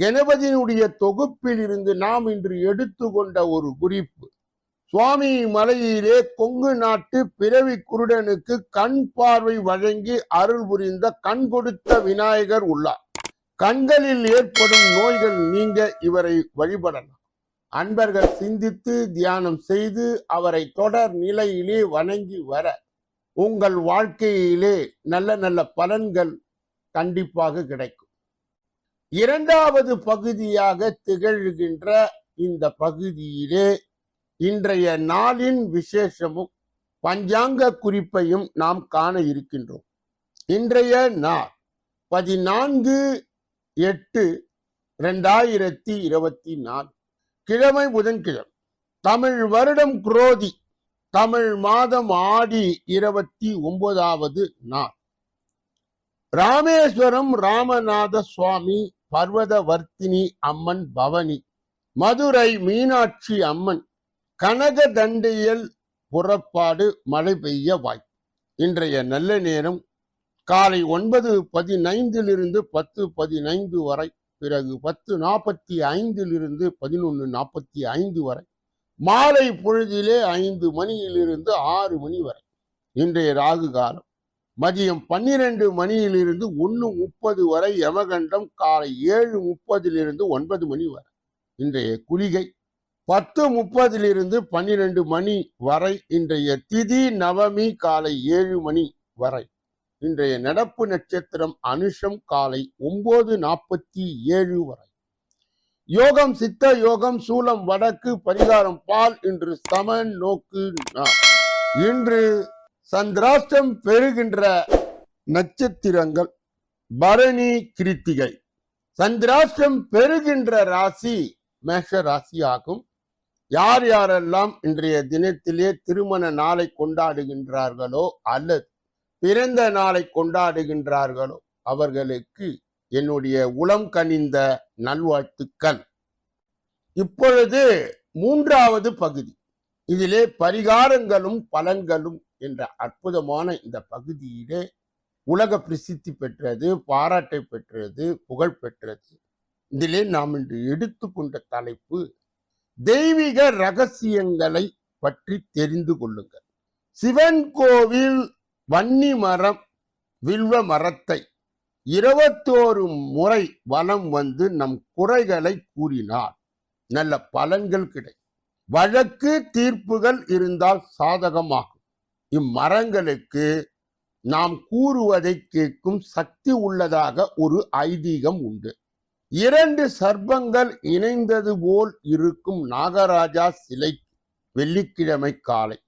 கணபதியினுடைய தொகுப்பில் இருந்து நாம் இன்று எடுத்துக்கொண்ட ஒரு குறிப்பு. சுவாமி மலையிலே கொங்கு நாட்டு பிறவி குருடனுக்கு கண் பார்வை வழங்கி அருள் புரிந்த கண் கொடுத்த விநாயகர் உள்ளார். கண்களில் ஏற்படும் நோய்கள் நீங்க இவரை வழிபடலாம். அன்பர்கள் சிந்தித்து தியானம் செய்து அவரை தொடர் நிலையிலே வணங்கி வர உங்கள் வாழ்க்கையிலே நல்ல நல்ல பலன்கள் கண்டிப்பாக கிடைக்கும். இரண்டாவது பகுதியாக திகழ்கின்ற இந்த பகுதியிலே இன்றைய நாளின் விசேஷமும் பஞ்சாங்க குறிப்பையும் நாம் காண இருக்கின்றோம். இன்றைய நாள் பதினான்கு எட்டு ரெண்டாயிரத்தி இருபத்தி நாலு கிழமை புதன்கிழமை. தமிழ் வருடம் குரோதி. தமிழ் மாதம் ஆடி இருபத்தி ஒன்பதாவது நாள். ராமேஸ்வரம் ராமநாத சுவாமி பர்வதவர்த்தினி அம்மன் பவனி. மதுரை மீனாட்சி அம்மன். கனக தண்டையல் புறப்பாடு மழை பெய்ய வாய். இன்றைய நல்ல நேரம் காலை ஒன்பது பதினைந்திலிருந்து பத்து பதினைந்து வரை பிறகு பத்து நாற்பத்தி ஐந்திலிருந்து பதினொன்று நாற்பத்தி ஐந்து வரை மாலை பொழுதிலே ஐந்து மணியிலிருந்து ஆறு மணி வரை. இன்றைய ராகு காலம் மதியம் பன்னிரண்டு மணியிலிருந்து ஒன்று முப்பது வரை யமகண்டம் காலை ஏழு முப்பதிலிருந்து ஒன்பது மணி வரை. இன்றைய குளிகை பத்து முப்பதிலிருந்து பன்னிரண்டு மணி வரை இன்றைய திதி நவமி காலை ஏழு மணி வரை. இன்றைய நடப்பு நட்சத்திரம் அனுஷம் காலை ஒன்பது நாற்பத்தி ஏழு வரை. யோகம் சித்த யோகம் சூலம் வடக்கு பரிகாரம் பால் இன்று சமன் நோக்கு இன்று சந்திராஷ்டம் பெறுகின்ற நட்சத்திரங்கள் பரணி கிருத்திகை. சந்திராஷ்டம் பெறுகின்ற ராசி மேஷ ராசி ஆகும். யார் யாரெல்லாம் இன்றைய தினத்திலே திருமண நாளை கொண்டாடுகின்றார்களோ அல்லது பிறந்த நாளை கொண்டாடுகின்றார்களோ அவர்களுக்கு என்னுடைய உளம் கனிந்த நல்வாழ்த்துக்கள். இப்பொழுது மூன்றாவது பகுதி. இதிலே பரிகாரங்களும் பலன்களும் என்ற அற்புதமான இந்த பகுதியிலே உலக பிரசித்தி பெற்றது பாராட்டை பெற்றது புகழ் பெற்றது. இதிலே நாம் இன்று எடுத்துக்கொண்ட தலைப்பு தெய்வீக ரகசியங்களை பற்றி தெரிந்து கொள்ளுங்கள். சிவன் கோவில் வன்னி மரம் வில்வ மரத்தை இருபத்தோரு முறை வலம் வந்து நம் குறைகளை கூறினார். நல்ல பலன்கள் கிடை வழக்கு தீர்ப்புகள் இருந்தால் சாதகமாகும். இம்மரங்களுக்கு நாம் கூறுவதை கேட்கும் சக்தி உள்ளதாக ஒரு ஐதீகம் உண்டு. இரண்டு சர்ப்பங்கள் இணைந்தது போல் இருக்கும் நாகராஜா சிலை வெள்ளிக்கிழமை காலை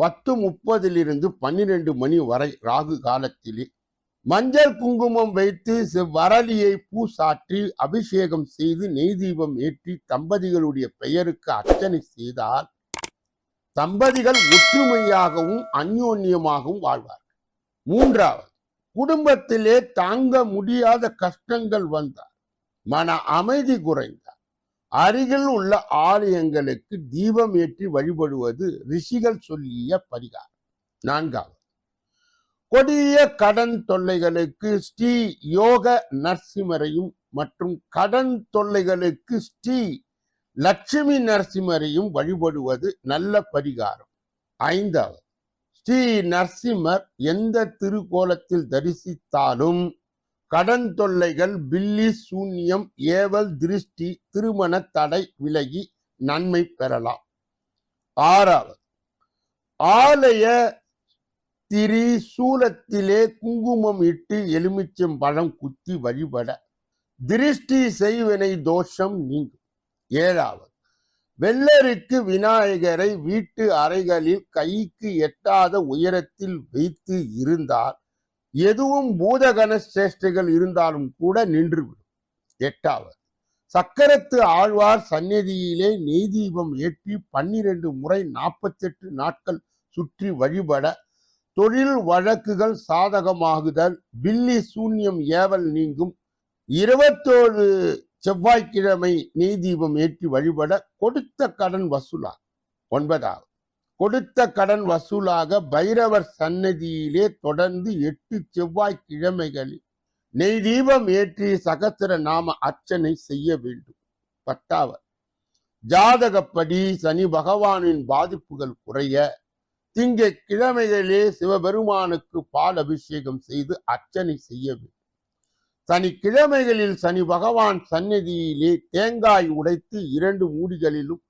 பத்து முப்பதிலிருந்து பன்னிரண்டு மணி வரை ராகு காலத்திலே மஞ்சள் குங்குமம் வைத்து செவ்வரளியை பூசாற்றி அபிஷேகம் செய்து நெய் தீபம் ஏற்றி தம்பதிகளுடைய பெயருக்கு அர்ச்சனை செய்தால் தம்பதிகள் ஒற்றுமையாகவும் அந்யோன்யமாகவும் வாழ்வார்கள். மூன்றாவது குடும்பத்திலே தாங்க முடியாத கஷ்டங்கள் வந்தார். மன அமைதி குறைந்தார். அருகில் உள்ள ஆலயங்களுக்கு தீபம் ஏற்றி வழிபடுவது ரிஷிகள் சொல்லிய பரிகாரம். நான்காவது கொடிய கடன் தொல்லைகளுக்கு ஸ்ரீ யோக நரசிம்மரையும் மற்றும் கடன் தொல்லைகளுக்கு ஸ்ரீ லட்சுமி நரசிம்மரையும் வழிபடுவது நல்ல பரிகாரம். ஐந்தாவது ஸ்ரீ நரசிம்மர் எந்த திருக்கோலத்தில் தரிசித்தாலும் கடன் தொல்லைகள் பில்லி சூன்யம் ஏவல் திருஷ்டி திருமண தடை விலகி நன்மை பெறலாம். ஆறாவது ஆலய திரி சூலத்திலே குங்குமம் இட்டு எலுமிச்சம் பழம் குத்தி வழிபட. திருஷ்டி செய்வினை தோஷம் நீங்கும். ஏழாவது. வெள்ளருக்கு விநாயகரை வீட்டு அறைகளில் கைக்கு எட்டாத உயரத்தில் வைத்து இருந்தால் எதுவும் பூதகண சேஷ்டைகள் இருந்தாலும் கூட நின்றுவிடும். எட்டாவது. சக்கரத்து ஆழ்வார் சந்நிதியிலே நெய் தீபம் ஏற்றி பன்னிரண்டு முறை நாற்பத்தெட்டு நாட்கள் சுற்றி வழிபட தொழில் வழக்குகள் சாதகமாகுதல் பில்லி சூன்யம் ஏவல் நீங்கும் இருபத்தோரு செவ்வாய்க்கிழமை நெய் தீபம் ஏற்றி வழிபட கொடுத்த கடன் வசூலா ஒன்பதாவது கொடுத்த கடன் வசூலாக பைரவர் சன்னதியிலே தொடர்ந்து எட்டு செவ்வாய்க்கிழமைகளில் நெய் தீபம் ஏற்றி சகத்திர நாம அர்ச்சனை செய்ய வேண்டும். பத்தாவது ஜாதகப்படி சனி பகவானின் பாதிப்புகள் குறைய திங்க கிழமைகளிலே சிவபெருமானுக்கு பால் அபிஷேகம் செய்து அர்ச்சனை செய்ய வேண்டும். சனிக்கிழமைகளில் சனி பகவான் சந்நிதியிலே தேங்காய் உடைத்து இரண்டு மூடிகளிலும்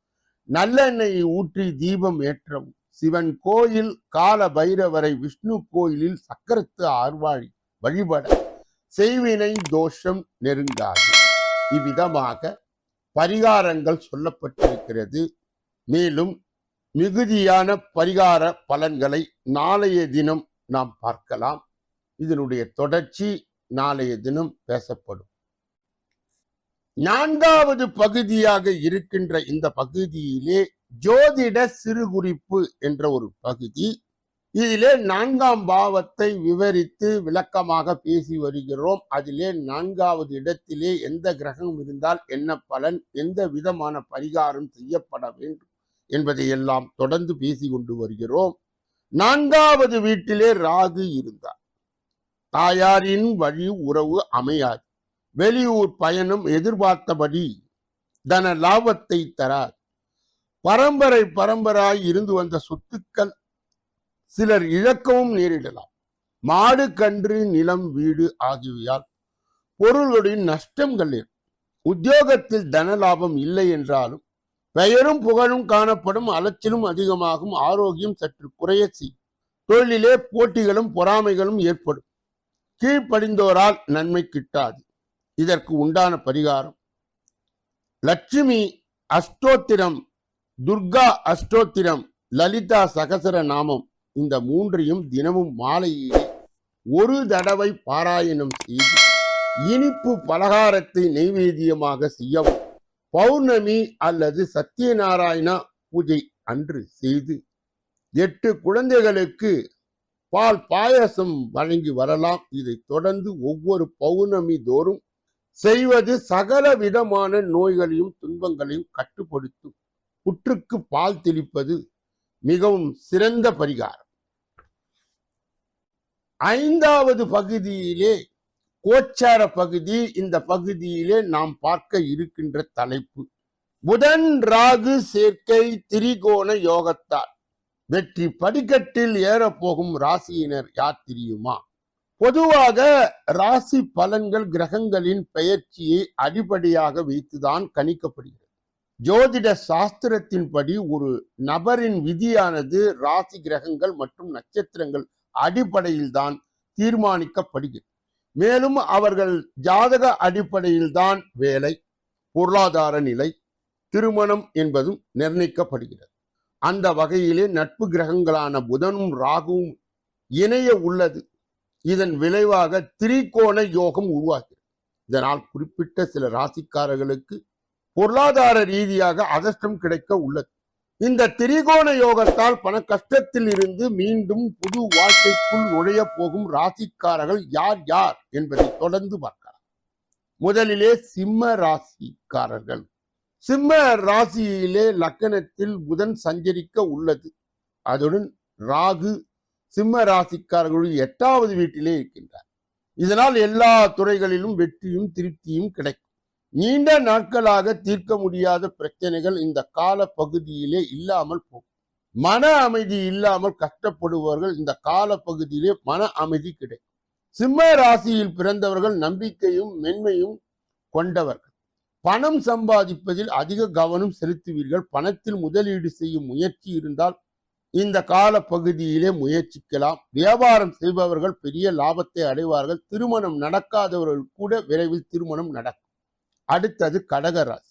நல்லெண்ணெய் ஊற்றி தீபம் ஏற்றவும். சிவன் கோயில் கால பைரவரை விஷ்ணு கோயிலில் சக்கரத்து ஆர்வாழி வழிபட செய்வினை தோஷம் நெருங்காது. இவ்விதமாக பரிகாரங்கள் சொல்லப்பட்டிருக்கிறது. மேலும் மிகுதியான பரிகார பலன்களை நாளைய தினம் நாம் பார்க்கலாம். இதனுடைய தொடர்ச்சி நாளைய தினம் பேசப்படும். நான்காவது பகுதியாக இருக்கின்ற இந்த பகுதியிலே ஜோதிட சிறுகுறிப்பு என்ற ஒரு பகுதி. இதிலே நான்காம் பாவத்தை விவரித்து விளக்கமாக பேசி வருகிறோம். அதிலே நான்காவது இடத்திலே எந்த கிரகம் இருந்தால் என்ன பலன் எந்த விதமான பரிகாரம் செய்யப்பட வேண்டும் என்பதை எல்லாம் தொடர்ந்து பேசி கொண்டு வருகிறோம். நான்காவது வீட்டிலே ராகு இருந்தார். தாயாரின் வழி உறவு அமையாது. வெளியூர் பயணம் எதிர்பார்த்தபடி தன லாபத்தை தரார். பரம்பரை பரம்பராய் இருந்து வந்த சொத்துக்கள் சிலர் இழக்கவும் நேரிடலாம். மாடு கன்று நிலம் வீடு ஆகியவையால் பொருளுடன் நஷ்டங்கள் உத்தியோகத்தில் தன லாபம் இல்லை என்றாலும் பெயரும் புகழும் காணப்படும் அலைச்சலும் அதிகமாகும் ஆரோக்கியம் சற்று குறைய செய்யும். தொழிலிலே போட்டிகளும் பொறாமைகளும் ஏற்படும். கீழ்ப்படிந்தோரால் நன்மை கிட்டாது. இதற்கு உண்டான பரிகாரம். லட்சுமி அஷ்டோத்திரம் துர்கா அஷ்டோத்திரம் லலிதா சகசர நாமம் இந்த மூன்றையும் தினமும் மாலையிலே ஒரு தடவை பாராயணம் செய்து இனிப்பு பலகாரத்தை நெய்வேதியமாக செய்யவும் பௌர்ணமி அல்லது சத்யநாராயணா பூஜை அன்று செய்து எட்டு குழந்தைகளுக்கு பால் பாயசம் வழங்கி வரலாம். இதை தொடர்ந்து ஒவ்வொரு பௌர்ணமி தோறும் செய்வது சகல விதமான நோய்களையும் துன்பங்களையும் கட்டுப்படுத்தும் புற்றுக்கு பால் தெளிப்பது மிகவும் சிறந்த பரிகாரம். ஐந்தாவது பகுதியிலே கோச்சார பகுதி இந்த பகுதியிலே நாம் பார்க்க இருக்கின்ற தலைப்பு புதன் ராகு சேர்க்கை திரிகோண யோகத்தால் வெற்றி படிக்கட்டில் ஏறப்போகும் ராசியினர் யார் தெரியுமா? பொதுவாக ராசி பலன்கள் கிரகங்களின் பெயர்ச்சியை அடிப்படையாக வைத்துதான் கணிக்கப்படுகிறது. ஜோதிட சாஸ்திரத்தின்படி ஒரு நபரின் விதியானது ராசி கிரகங்கள் மற்றும் நட்சத்திரங்கள் அடிப்படையில் தான் தீர்மானிக்கப்படுகிறது. மேலும் அவர்கள் ஜாதக அடிப்படையில் தான் வேலை பொருளாதார நிலை திருமணம் என்பதும் நிர்ணயிக்கப்படுகிறது. அந்த வகையிலே நட்பு கிரகங்களான புதனும் ராகுவும் இணைய உள்ளது. இதன் விளைவாக திரிகோண யோகம் உருவாகிறது. இதனால் குறிப்பிட்ட சில ராசிக்காரர்களுக்கு பொருளாதார ரீதியாக அதிர்ஷ்டம் கிடைக்க உள்ளது. இந்த திரிகோண யோகத்தால் பண கஷ்டத்தில் இருந்து மீண்டும் புது வாழ்க்கைக்குள் நுழைய போகும் ராசிக்காரர்கள் யார் யார் என்பதை தொடர்ந்து பார்க்கலாம். முதலிலே சிம்ம ராசிக்காரர்கள். சிம்ம ராசியிலே லக்கணத்தில் புதன் சஞ்சரிக்க உள்ளது. அதுடன் ராகு சிம்ம ராசிக்காரர்களுடைய எட்டாவது வீட்டிலே இருக்கின்றார். இதனால் எல்லா துறைகளிலும் வெற்றியும் திருப்தியும் கிடைக்கும். நீண்ட நாட்களாக தீர்க்க முடியாத பிரச்சனைகள் இந்த கால பகுதியிலே இல்லாமல் போகும். மன அமைதி இல்லாமல் கஷ்டப்படுபவர்கள் இந்த கால பகுதியிலே மன அமைதி கிடைக்கும். சிம்ம ராசியில் பிறந்தவர்கள் நம்பிக்கையும் மென்மையும் கொண்டவர்கள். பணம் சம்பாதிப்பதில் அதிக கவனம் செலுத்துவீர்கள். பணத்தில் முதலீடு செய்யும் முயற்சி இருந்தால் இந்த கால பகுதியிலே முயற்சிக்கலாம். வியாபாரம் செய்பவர்கள் பெரிய லாபத்தை அடைவார்கள். திருமணம் நடக்காதவர்கள் கூட விரைவில் திருமணம் நடக்கும். அடுத்தது கடகராசி.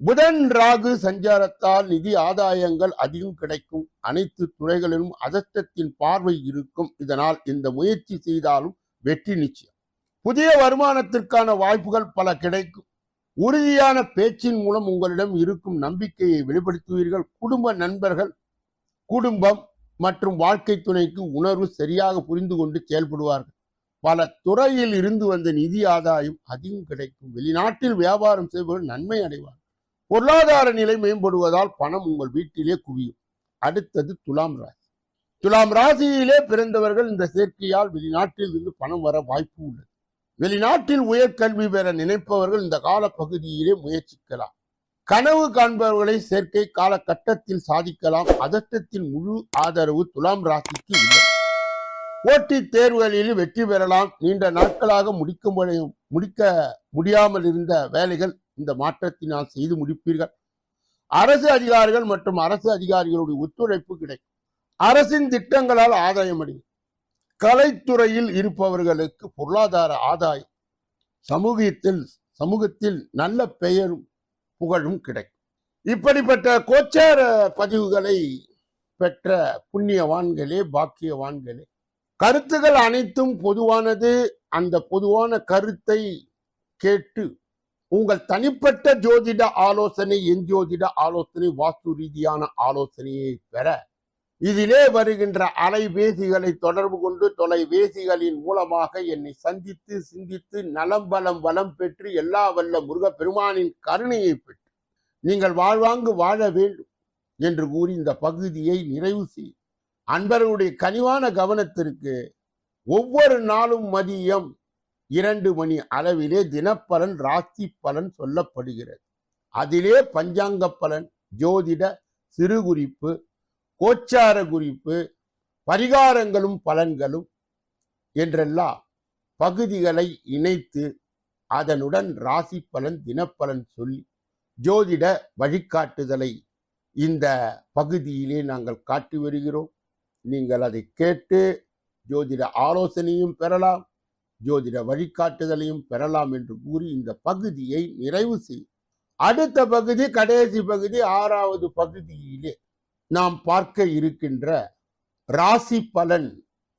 புதன் ராகு சஞ்சாரத்தால் நிதி ஆதாயங்கள் அதிகம் கிடைக்கும். அனைத்து துறைகளிலும் அதஷ்டத்தின் பார்வை இருக்கும். இதனால் இந்த முயற்சி செய்தாலும் வெற்றி நிச்சயம். புதிய வருமானத்திற்கான வாய்ப்புகள் பல கிடைக்கும். உறுதியான பேச்சின் மூலம் உங்களிடம் இருக்கும் நம்பிக்கையை வெளிப்படுத்துவீர்கள். குடும்ப நண்பர்கள் குடும்பம் மற்றும் வாழ்க்கை துணைக்கு உணர்வு சரியாக புரிந்து கொண்டு செயல்படுவார்கள். பல துறையில் இருந்து வந்த நிதி ஆதாயம் அதிகம் கிடைக்கும். வெளிநாட்டில் வியாபாரம் செய்பவர்கள் நன்மை அடைவார். பொருளாதார நிலை மேம்படுவதால் பணம் உங்கள் வீட்டிலே குவியும். அடுத்தது துலாம் ராசி. துலாம் ராசியிலே பிறந்தவர்கள் இந்த சேர்க்கையால் வெளிநாட்டில் இருந்து பணம் வர வாய்ப்பு உள்ளது. வெளிநாட்டில் உயர்கல்வி பெற நினைப்பவர்கள் இந்த கால பகுதியிலே முயற்சிக்கலாம். கனவு காண்பவர்களை சேர்க்கை காலகட்டத்தில் சாதிக்கலாம். அதட்டத்தின் முழு ஆதரவு துலாம் ராசிக்கு இல்லை. போட்டித் தேர்வுகளில் வெற்றி பெறலாம். நீண்ட நாட்களாக முடிக்க முடியும் முடிக்க முடியாமல் இருந்த வேலைகள் இந்த மாற்றத்தினால் செய்து முடிப்பீர்கள். அரசு அதிகாரிகள் மற்றும் அரசு அதிகாரிகளுடைய ஒத்துழைப்பு கிடைக்கும். அரசின் திட்டங்களால் ஆதாயம் அடையும். கலைத்துறையில் இருப்பவர்களுக்கு பொருளாதார ஆதாயம் சமூகத்தில் சமூகத்தில் நல்ல பெயரும் புகழும் கிடைக்கும். இப்படிப்பட்ட கோச்சார பதிவுகளை பெற்ற புண்ணியவான்களே பாக்கியவான்களே கருத்துகள் அனைத்தும் பொதுவானது. அந்த பொதுவான கருத்தை கேட்டு உங்கள் தனிப்பட்ட ஜோதிட ஆலோசனை என் ஜோதிட ஆலோசனை வாஸ்து ரீதியான ஆலோசனையை பெற இதிலே வருகின்ற அலைபேசிகளை தொடர்பு கொண்டு தொலைபேசிகளின் மூலமாக என்னை சந்தித்து சிந்தித்து நலம் பலம் வளம் பெற்று எல்லா வல்ல முருக பெருமானின் கருணையை பெற்று நீங்கள் வாழ்வாங்கு வாழ வேண்டும் என்று கூறி இந்த பகுதியை நிறைவு செய் அன்பர்களுடைய கனிவான கவனத்திற்கு ஒவ்வொரு நாளும் மதியம் இரண்டு மணி அளவிலே தினப்பலன் ராசி பலன் சொல்லப்படுகிறது. அதிலே பஞ்சாங்க பலன் ஜோதிட சிறுகுறிப்பு கோச்சார குறிப்பு பரிகாரங்களும் பலன்களும் என்றெல்லாம் பகுதிகளை இணைத்து அதனுடன் ராசி பலன் தினப்பலன் சொல்லி ஜோதிட வழிகாட்டுதலை இந்த பகுதியிலே நாங்கள் காட்டி வருகிறோம். நீங்கள் அதை கேட்டு ஜோதிட ஆலோசனையும் பெறலாம் ஜோதிட வழிகாட்டுதலையும் பெறலாம் என்று கூறி இந்த பகுதியை நிறைவு செய் அடுத்த பகுதி கடைசி பகுதி ஆறாவது பகுதியிலே நாம் பார்க்க இருக்கின்ற ராசி பலன்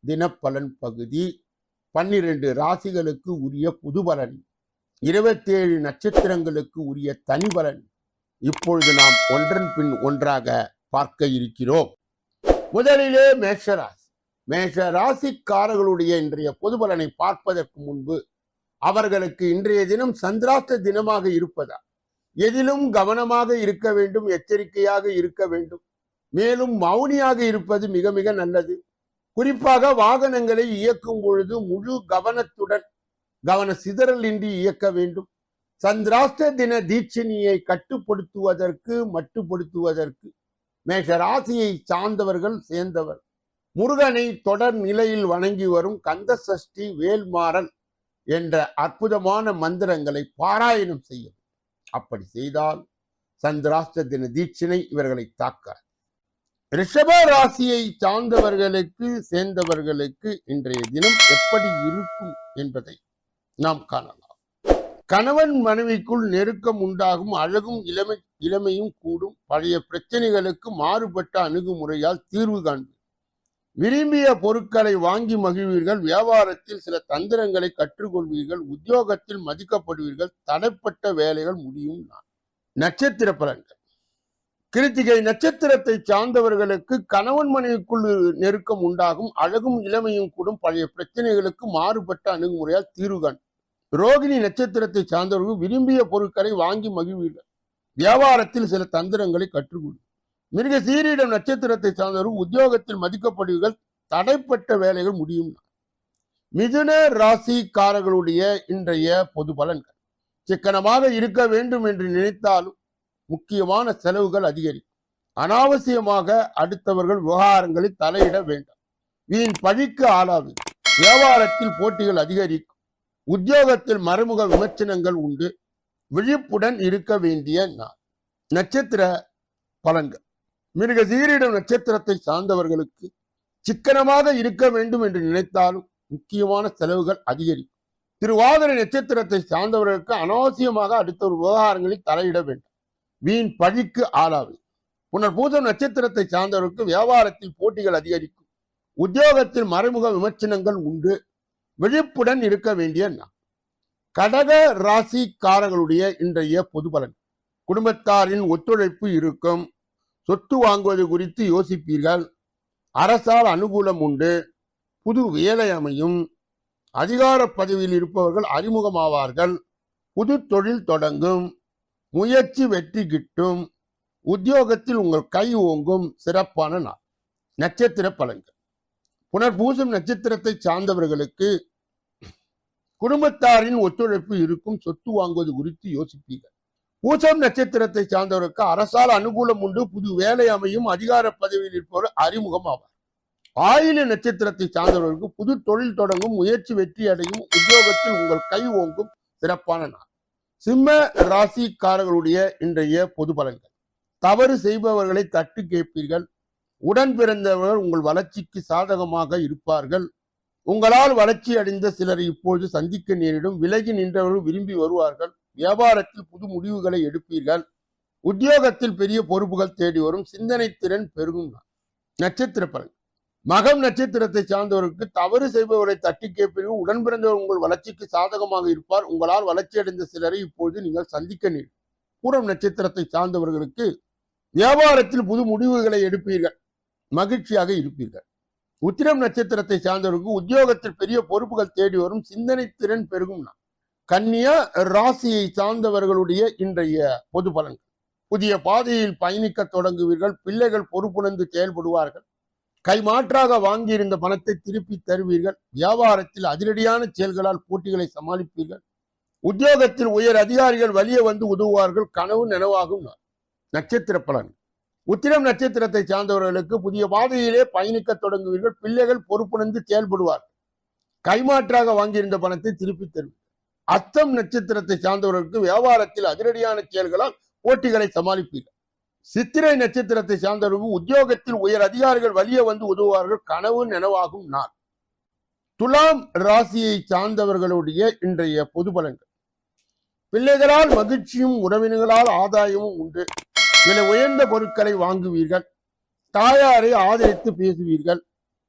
தினப்பலன் பகுதி. பன்னிரண்டு ராசிகளுக்கு உரிய புது பலன் இருபத்தேழு நட்சத்திரங்களுக்கு உரிய தனி பலன் இப்பொழுது நாம் ஒன்றன் பின் ஒன்றாக பார்க்க இருக்கிறோம். முதலிலே மேஷராசி. மேஷ ராசிக்காரர்களுடைய இன்றைய பொது பலனை பார்ப்பதற்கு முன்பு அவர்களுக்கு இன்றைய தினம் சந்திராஷ்ட தினமாக இருப்பதா? எதிலும் கவனமாக இருக்க வேண்டும் எச்சரிக்கையாக இருக்க வேண்டும். மேலும் மௌனியாக இருப்பது மிக மிக நல்லது. குறிப்பாக வாகனங்களை இயக்கும் பொழுது முழு கவனத்துடன் கவன சிதறல் இன்றி இயக்க வேண்டும். சந்திராஷ்ட தின தீட்சணியை கட்டுப்படுத்துவதற்கு மட்டுப்படுத்துவதற்கு மேஷ ராசியை சார்ந்தவர்கள் சேர்ந்தவர். முருகனை தொடர் நிலையில் வணங்கி வரும் கந்த சஷ்டி வேல்மாறன் என்ற அற்புதமான மந்திரங்களை பாராயணம் செய்யும். அப்படி செய்தால் சந்திராஷ்ட தின தீட்சணை இவர்களை தாக்கார் ரிஷப ராசியை சார்ந்தவர்களுக்கு சேர்ந்தவர்களுக்கு இன்றைய தினம் எப்படி இருக்கும் என்பதை நாம் காணலாம். கணவன் மனைவிக்குள் நெருக்கம் உண்டாகும் அழகும் இளமை இளமையும் கூடும். பழைய பிரச்சனைகளுக்கு மாறுபட்ட அணுகுமுறையால் தீர்வு காண்பீர்கள் விரும்பிய பொருட்களை வாங்கி மகிழ்வீர்கள். வியாபாரத்தில் சில தந்திரங்களை கற்றுக்கொள்வீர்கள். உத்தியோகத்தில் மதிக்கப்படுவீர்கள். தடைப்பட்ட வேலைகள் முடியும். நான் நட்சத்திர பலன்கள். கிருத்திகை நட்சத்திரத்தை சார்ந்தவர்களுக்கு கணவன் மனைவிக்குள் நெருக்கம் உண்டாகும் அழகும் இளமையும் கூடும். பழைய பிரச்சனைகளுக்கு மாறுபட்ட அணுகுமுறையால் தீர்வு ரோகிணி நட்சத்திரத்தை சார்ந்தவர்கள் விரும்பிய பொருட்களை வாங்கி மகிழ்வீர்கள். வியாபாரத்தில் சில தந்திரங்களை கற்றுக்கொள்ளும் மிருக சீரிடம் நட்சத்திரத்தை சார்ந்தவர்கள் உத்தியோகத்தில் மதிக்கப்படுவீர்கள். தடைப்பட்ட வேலைகள் முடியும். மிதுன ராசிக்காரர்களுடைய இன்றைய பொது பலன்கள் சிக்கனமாக இருக்க வேண்டும் என்று நினைத்தாலும் முக்கியமான செலவுகள் அதிகரிக்கும். அனாவசியமாக அடுத்தவர்கள் விவகாரங்களில் தலையிட வேண்டாம். வீண் பழிக்கு ஆளாவீர்கள் வியாபாரத்தில் போட்டிகள் அதிகரிக்கும். உத்தியோகத்தில் மறைமுக விமர்சனங்கள் உண்டு. விழிப்புடன் இருக்க வேண்டிய நான் நட்சத்திர பலன்கள். மிருக சீரிடம் நட்சத்திரத்தை சார்ந்தவர்களுக்கு சிக்கனமாக இருக்க வேண்டும் என்று நினைத்தாலும் முக்கியமான செலவுகள் அதிகரிக்கும். திருவாதிரை நட்சத்திரத்தை சார்ந்தவர்களுக்கு அனாவசியமாக அடுத்த ஒரு விவகாரங்களில் தலையிட வேண்டும். வீண் பழிக்கு ஆளாவை. புனர்பூசம் நட்சத்திரத்தை சார்ந்தவருக்கு வியாபாரத்தில் போட்டிகள் அதிகரிக்கும். உத்தியோகத்தில் மறைமுக விமர்சனங்கள் உண்டு. விழிப்புடன் இருக்க வேண்டிய கடக ராசிக்காரர்களுடைய இன்றைய பொது பலன். குடும்பத்தாரின் ஒத்துழைப்பு இருக்கும். சொத்து வாங்குவது குறித்து யோசிப்பீர்கள். அரசால் அனுகூலம் உண்டு. புது வேலை அமையும். அதிகார பதவியில் இருப்பவர்கள் அறிமுகமாவார்கள். புது தொழில் தொடங்கும். முயற்சி வெற்றி கிட்டும். உத்தியோகத்தில் உங்கள் கை ஓங்கும். சிறப்பான நாள். நட்சத்திர பலன்கள். புனர்பூசம் நட்சத்திரத்தை சார்ந்தவர்களுக்கு குடும்பத்தாரின் ஒத்துழைப்பு இருக்கும். சொத்து வாங்குவது குறித்து யோசிப்பீர்கள். பூசம் நட்சத்திரத்தை சார்ந்தவருக்கு அரசால் அனுகூலம் உண்டு. புது வேலை அமையும். அதிகார பதவியில் இருப்பவர் அறிமுகம் ஆவார். ஆயில நட்சத்திரத்தை சார்ந்தவர்களுக்கு புது தொழில் தொடங்கும். முயற்சி வெற்றி அடையும். உத்தியோகத்தில் உங்கள் கை ஓங்கும். சிறப்பான நாள். சிம்ம ராசிக்காரர்களுடைய இன்றைய பொது பலன்கள். தவறு செய்பவர்களை தட்டு கேட்பீர்கள். உடன் பிறந்தவர்கள் உங்கள் வளர்ச்சிக்கு சாதகமாக இருப்பார்கள். உங்களால் வளர்ச்சி அடைந்த சிலரை இப்பொழுது சந்திக்க நேரிடும். விலகி நின்றவர்கள் விரும்பி வருவார்கள். வியாபாரத்தில் புது முடிவுகளை எடுப்பீர்கள். உத்தியோகத்தில் பெரிய பொறுப்புகள் தேடி வரும். சிந்தனை திறன் பெருகும். நட்சத்திர பலன். மகம் நட்சத்திரத்தை சார்ந்தவருக்கு தவறு செய்பவரை தட்டி கேட்பீர்கள் உடன் பிறந்தவர் உங்கள் வளர்ச்சிக்கு சாதகமாக இருப்பார். உங்களால் வளர்ச்சி அடைந்த சிலரை இப்பொழுது நீங்கள் சந்திக்க நேரிடும் பூரம் நட்சத்திரத்தை சார்ந்தவர்களுக்கு வியாபாரத்தில் புது முடிவுகளை எடுப்பீர்கள். மகிழ்ச்சியாக இருப்பீர்கள். உத்திரம் நட்சத்திரத்தை சார்ந்தவருக்கு உத்தியோகத்தில் பெரிய பொறுப்புகள் தேடி வரும் சிந்தனை திறன் பெருகும் கன்னியா ராசியை சார்ந்தவர்களுடைய இன்றைய பொது பலன்கள். புதிய பாதையில் பயணிக்க தொடங்குவீர்கள். பிள்ளைகள் பொறுப்புணர்ந்து செயல்படுவார்கள். கைமாற்றாக வாங்கியிருந்த பணத்தை திருப்பி தருவீர்கள். வியாபாரத்தில் அதிரடியான செயல்களால் போட்டிகளை சமாளிப்பீர்கள். உத்தியோகத்தில் உயர் அதிகாரிகள் வலிய வந்து உதவுவார்கள். கனவு நனவாகும் நட்சத்திர பலன். உத்திரம் நட்சத்திரத்தை சார்ந்தவர்களுக்கு புதிய பாதையிலே பயணிக்க தொடங்குவீர்கள். பிள்ளைகள் பொறுப்புணர்ந்து செயல்படுவார்கள். கைமாற்றாக வாங்கியிருந்த பணத்தை திருப்பி தருவீர்கள். அஸ்தம் நட்சத்திரத்தை சார்ந்தவர்களுக்கு வியாபாரத்தில் அதிரடியான செயல்களால் போட்டிகளை சமாளிப்பீர்கள். சித்திரை நட்சத்திரத்தை சார்ந்தவர்கள் உத்தியோகத்தில் உயர் அதிகாரிகள் வலிய வந்து உதவுவார்கள். கனவு நனவாகும் நாள். துலாம் ராசியை சார்ந்தவர்களுடைய இன்றைய பொது பலன்கள். பிள்ளைகளால் மகிழ்ச்சியும் உறவினர்களால் ஆதாயமும் உண்டு. விலை உயர்ந்த பொருட்களை வாங்குவீர்கள். தாயாரை ஆதரித்து பேசுவீர்கள்.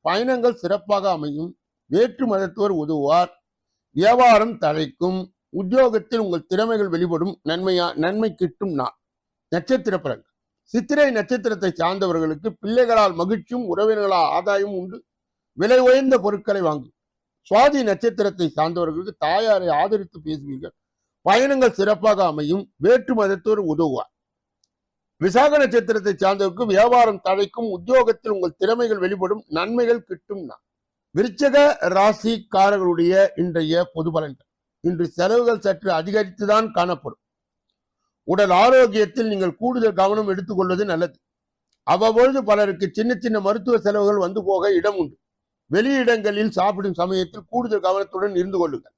பயணங்கள் சிறப்பாக அமையும். வேற்று மதத்துவர் உதவுவார். வியாபாரம் தழைக்கும். உத்தியோகத்தில் உங்கள் திறமைகள் வெளிப்படும். நன்மையா நன்மை கிட்டும் நான் நட்சத்திர பலன்கள். சித்திரை நட்சத்திரத்தை சார்ந்தவர்களுக்கு பிள்ளைகளால் மகிழ்ச்சியும் உறவினர்களால் ஆதாயமும் உண்டு. விலை உயர்ந்த பொருட்களை வாங்கும் சுவாதி நட்சத்திரத்தை சார்ந்தவர்களுக்கு தாயாரை ஆதரித்து பேசுவீர்கள். பயணங்கள் சிறப்பாக அமையும். வேற்று மதத்தோர் உதவுவார். விசாக நட்சத்திரத்தை சார்ந்தவருக்கு வியாபாரம் தழைக்கும் உத்தியோகத்தில் உங்கள் திறமைகள் வெளிப்படும் நன்மைகள் கிட்டும் விருச்சக ராசிக்காரர்களுடைய இன்றைய பொது பலன்கள். இன்று செலவுகள் சற்று அதிகரித்துதான் காணப்படும். உடல் ஆரோக்கியத்தில் நீங்கள் கூடுதல் கவனம் எடுத்துக்கொள்வது நல்லது. அவ்வப்பொழுது பலருக்கு சின்ன சின்ன மருத்துவ செலவுகள் வந்து போக இடம் உண்டு. வெளியிடங்களில் சாப்பிடும் சமயத்தில் கூடுதல் கவனத்துடன் இருந்து கொள்ளுங்கள்.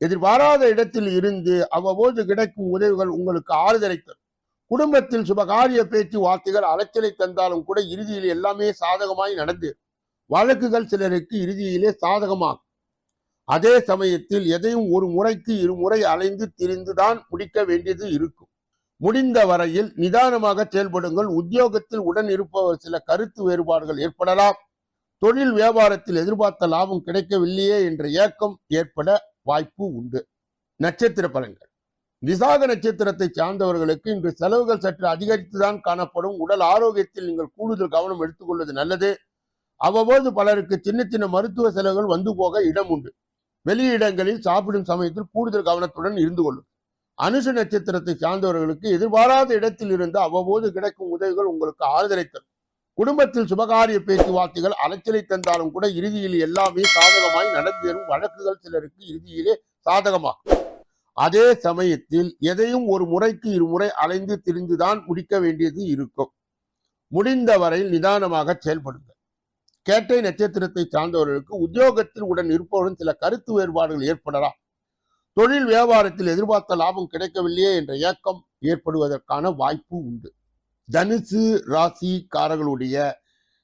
எதிர்பாராத இடத்தில் இருந்து அவ்வப்போது கிடைக்கும் உதவிகள் உங்களுக்கு ஆறுதலை தரும். குடும்பத்தில் சுபகாரிய பேச்சு வார்த்தைகள் அலைச்சலை தந்தாலும் கூட இறுதியில் எல்லாமே சாதகமாய் நடந்து வழக்குகள் சிலருக்கு இறுதியிலே சாதகமாகும். அதே சமயத்தில் எதையும் ஒரு முறைக்கு இருமுறை அலைந்து திரிந்துதான் முடிக்க வேண்டியது இருக்கும். முடிந்த வரையில் நிதானமாக செயல்படுங்கள். உத்தியோகத்தில் உடன் இருப்பவர் சில கருத்து வேறுபாடுகள் ஏற்படலாம். தொழில் வியாபாரத்தில் எதிர்பார்த்த லாபம் கிடைக்கவில்லையே என்ற ஏக்கம் ஏற்பட வாய்ப்பு உண்டு. நட்சத்திர பலன்கள். விசாக நட்சத்திரத்தை சார்ந்தவர்களுக்கு இன்று செலவுகள் சற்று அதிகரித்துதான் காணப்படும். உடல் ஆரோக்கியத்தில் நீங்கள் கூடுதல் கவனம் எடுத்துக்கொள்வது நல்லது. அவ்வப்போது பலருக்கு சின்ன சின்ன மருத்துவ செலவுகள் வந்து போக இடம் உண்டு. வெளியிடங்களில் சாப்பிடும் சமயத்தில் கூடுதல் கவனத்துடன் இருந்து கொள்ளும் அனுச நட்சத்திரத்தை சார்ந்தவர்களுக்கு எதிர்பாராத இடத்தில் இருந்து அவ்வப்போது கிடைக்கும் உதவிகள் உங்களுக்கு ஆறுதலை தரும் குடும்பத்தில் சுபகாரிய பேச்சுவார்த்தைகள் அலைச்சலை தந்தாலும் கூட இறுதியில் எல்லாமே சாதகமாய் நடந்தேறும் வழக்குகள் சிலருக்கு இறுதியிலே சாதகமாகும். அதே சமயத்தில் எதையும் ஒரு முறைக்கு இருமுறை அலைந்து திரிந்துதான் முடிக்க வேண்டியது இருக்கும். முடிந்த வரையில் நிதானமாக செயல்படுங்கள். கேட்டை நட்சத்திரத்தை சார்ந்தவர்களுக்கு உத்தியோகத்தில் உடன் இருப்பவருடன் சில கருத்து வேறுபாடுகள் ஏற்படலாம். தொழில் வியாபாரத்தில் எதிர்பார்த்த லாபம் கிடைக்கவில்லையே என்ற ஏக்கம் ஏற்படுவதற்கான வாய்ப்பு உண்டு. தனுசு ராசிக்காரர்களுடைய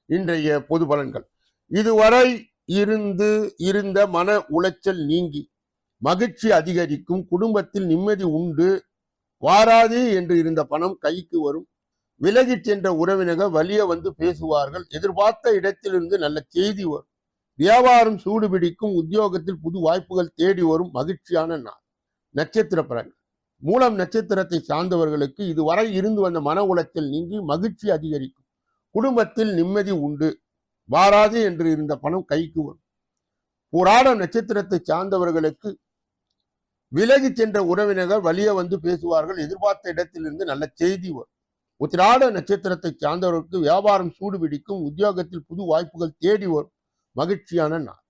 இன்றைய பொது பலன்கள். இதுவரை இருந்து இருந்த மன உளைச்சல் நீங்கி மகிழ்ச்சி அதிகரிக்கும் குடும்பத்தில் நிம்மதி உண்டு வாராது என்று இருந்த பணம் கைக்கு வரும் விலகிச் சென்ற உறவினர்கள் வலிய வந்து பேசுவார்கள் எதிர்பார்த்த இடத்திலிருந்து நல்ல செய்தி வரும். வியாபாரம் சூடுபிடிக்கும் உத்தியோகத்தில் புது வாய்ப்புகள் தேடி வரும் மகிழ்ச்சியான நாள். நட்சத்திர பலன். மூலம் நட்சத்திரத்தை சார்ந்தவர்களுக்கு இதுவரை இருந்து வந்த மன உளைச்சல் நீங்கி மகிழ்ச்சி அதிகரிக்கும். குடும்பத்தில் நிம்மதி உண்டு. வாராது என்று இருந்த பணம் கைக்கு வரும். புராடம் நட்சத்திரத்தை சார்ந்தவர்களுக்கு விலகி சென்ற உறவினர்கள் வழியே வந்து பேசுவார்கள். எதிர்பார்த்த இடத்திலிருந்து நல்ல செய்தி வரும். உத்திராட நட்சத்திரத்தை சார்ந்தவர்களுக்கு வியாபாரம் சூடுபிடிக்கும் உத்தியோகத்தில் புது வாய்ப்புகள் தேடி வரும். மகிழ்ச்சியான நாள்.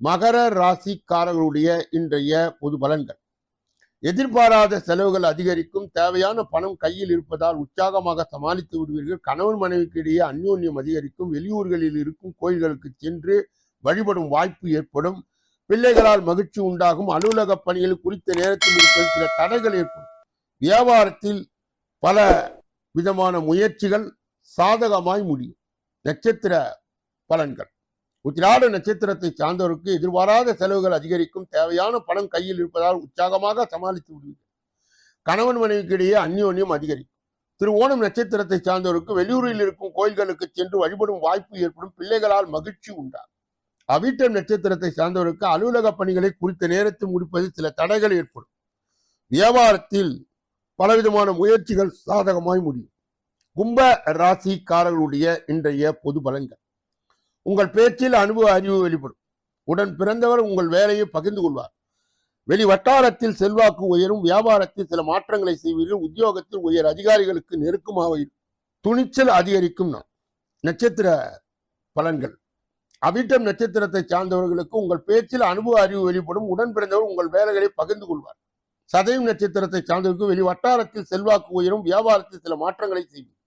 மகர ராசிக்காரர்களுடைய இன்றைய பொது பலன்கள். எதிர்பாராத செலவுகள் அதிகரிக்கும் தேவையான பணம் கையில் இருப்பதால் உற்சாகமாக சமாளித்து விடுவீர்கள். கணவன் மனைவிக்கு இடையே அந்யோன்யம் அதிகரிக்கும். வெளியூர்களில் இருக்கும் கோயில்களுக்கு சென்று வழிபடும் வாய்ப்பு ஏற்படும். பிள்ளைகளால் மகிழ்ச்சி உண்டாகும். அலுவலக பணிகள் குறித்த நேரத்தில் இருப்பது சில தடைகள் ஏற்படும். வியாபாரத்தில் பல விதமான முயற்சிகள் சாதகமாய் முடியும். நட்சத்திர பலன்கள். உத்திராட நட்சத்திரத்தை சார்ந்தவருக்கு எதிர்பாராத செலவுகள் அதிகரிக்கும். தேவையான பணம் கையில் இருப்பதால் உற்சாகமாக சமாளித்து விடுவீர்கள். கணவன் மனைவிக்கு இடையே அந்யோன்யம் அதிகரிக்கும். திருவோணம் நட்சத்திரத்தை சார்ந்தவருக்கு வெளியூரில் இருக்கும் கோயில்களுக்கு சென்று வழிபடும் வாய்ப்பு ஏற்படும். பிள்ளைகளால் மகிழ்ச்சி உண்டாகும். அவிட்டம் நட்சத்திரத்தை சார்ந்தவருக்கு அலுவலக பணிகளை குறித்த நேரத்தில் முடிப்பதில் சில தடைகள் ஏற்படும். வியாபாரத்தில் பலவிதமான முயற்சிகள் சாதகமாய் முடியும். கும்ப ராசிக்காரர்களுடைய இன்றைய பொது பலன்கள். உங்கள் பேச்சில் அனுபவ அறிவு வெளிப்படும். உடன் பிறந்தவர் உங்கள் வேலையை பகிர்ந்து கொள்வார். வெளி வட்டாரத்தில் செல்வாக்கு உயரும். வியாபாரத்தில் சில மாற்றங்களை செய்வீர்கள். உத்தியோகத்தில் உயர் அதிகாரிகளுக்கு நெருக்கமாக இருக்கும் துணிச்சல் அதிகரிக்கும் நான் நட்சத்திர பலன்கள். அவிட்டம் நட்சத்திரத்தை சார்ந்தவர்களுக்கு உங்கள் பேச்சில் அனுபவ அறிவு வெளிப்படும். உடன் பிறந்தவர் உங்கள் வேலைகளை பகிர்ந்து கொள்வார். சதயம் நட்சத்திரத்தை சார்ந்தவருக்கு வெளி வட்டாரத்தில் செல்வாக்கு உயரும். வியாபாரத்தில் சில மாற்றங்களை செய்வீர்கள்.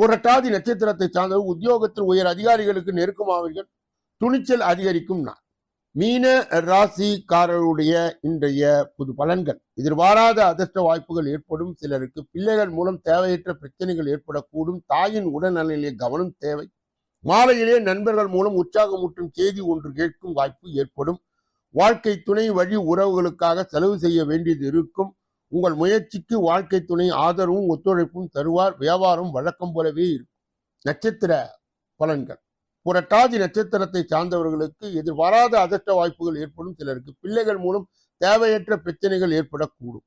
புரட்டாதி நட்சத்திரத்தை சார்ந்தவர் உத்தியோகத்தில் உயர் அதிகாரிகளுக்கு நெருக்கமாவீர்கள் துணிச்சல் அதிகரிக்கும் நான் மீன ராசிக்காரருடைய இன்றைய புது பலன்கள். எதிர்பாராத அதிர்ஷ்ட வாய்ப்புகள் ஏற்படும். சிலருக்கு பிள்ளைகள் மூலம் தேவையற்ற பிரச்சனைகள் ஏற்படக்கூடும். தாயின் உடல்நலையிலே கவனம் தேவை. மாலையிலே நண்பர்கள் மூலம் உற்சாகமூட்டும் செய்தி ஒன்று கேட்கும் வாய்ப்பு ஏற்படும். வாழ்க்கை துணை வழி உறவுகளுக்காக செலவு செய்ய வேண்டியது இருக்கும். உங்கள் முயற்சிக்கு வாழ்க்கை துணை ஆதரவும் ஒத்துழைப்பும் தருவார். வியாபாரம் வழக்கம் போலவே இருக்கும். நட்சத்திர பலன்கள். புரட்டாதி நட்சத்திரத்தை சார்ந்தவர்களுக்கு எதிர்பாராத அதிர்ஷ்ட வாய்ப்புகள் ஏற்படும் சிலருக்கு. பிள்ளைகள் மூலம் தேவையற்ற பிரச்சனைகள் ஏற்படக்கூடும்.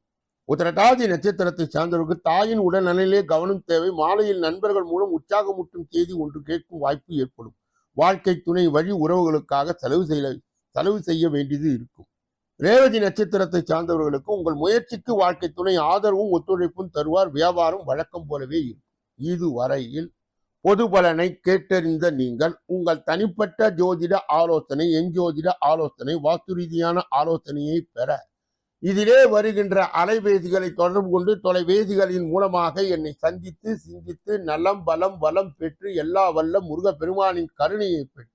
உத்திரட்டாதி நட்சத்திரத்தை சார்ந்தவர்களுக்கு தாயின் உடல்நலையிலே கவனம் தேவை. மாலையில் நண்பர்கள் மூலம் உற்சாகமூட்டும் செய்தி ஒன்று கேட்கும் வாய்ப்பு ஏற்படும். வாழ்க்கை துணை வழி உறவுகளுக்காக செலவு செய்ய செலவு செய்ய வேண்டியது இருக்கும். ரேவதி நட்சத்திரத்தை சார்ந்தவர்களுக்கு உங்கள் முயற்சிக்கு வாழ்க்கை துணை ஆதரவும் ஒத்துழைப்பும் தருவார். வியாபாரம் வழக்கம் போலவே இருக்கும். இதுவரையில் பொது பலனை கேட்டறிந்த நீங்கள் உங்கள் தனிப்பட்ட ஜோதிட ஆலோசனை எஞ்சோதிட ஆலோசனை வாஸ்து ரீதியான ஆலோசனையை பெற. இதிலே வருகின்ற அலைபேசிகளை தொடர்பு கொண்டு தொலைபேசிகளின் மூலமாக என்னை சந்தித்து சிந்தித்து நலம் பலம் வளம் பெற்று எல்லா வல்ல முருக பெருமானின் கருணையை பெற்று